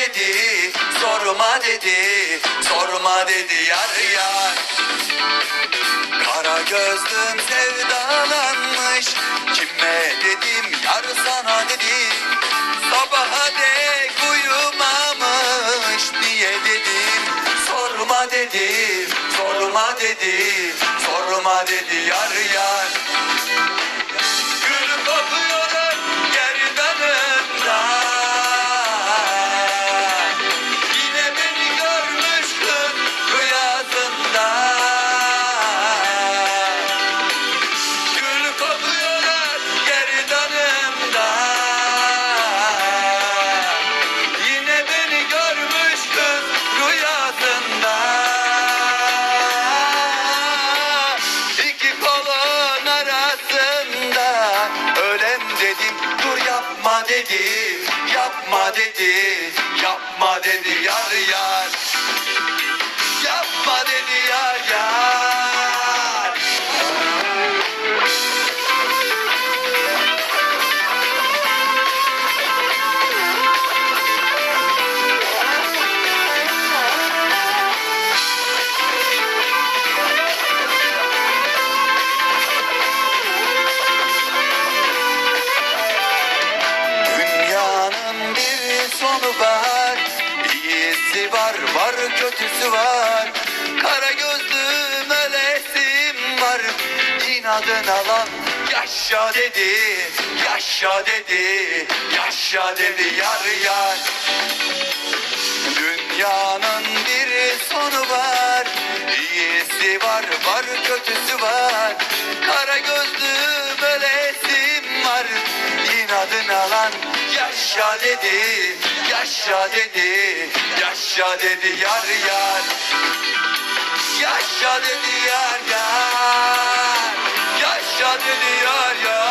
dedi sorma dedi sorma dedi yar yar. Kara gözlüm sevdalanmış Kime dedim yar sana dedim Sabaha dek uyumamış Niye dedim? Sorma dedi Sorma dedi Sorma dedi yar yar dedi Yapma dedi Yapma dedi sonu var. İyisi var var kötüsü var. Kara gözlüm ölesim var. İnadın alan yaşa dedi Yaşa dedi Yaşa dedi yar yar. Dünyanın bir sonu var. İyisi var var kötüsü var. Kara gözlüm ölesim var. İnadın alan yaşa dedi Yaşa dedi Yaşa dedi yar yar. Yaşa dedi yar yar. Yaşa dedi yar yar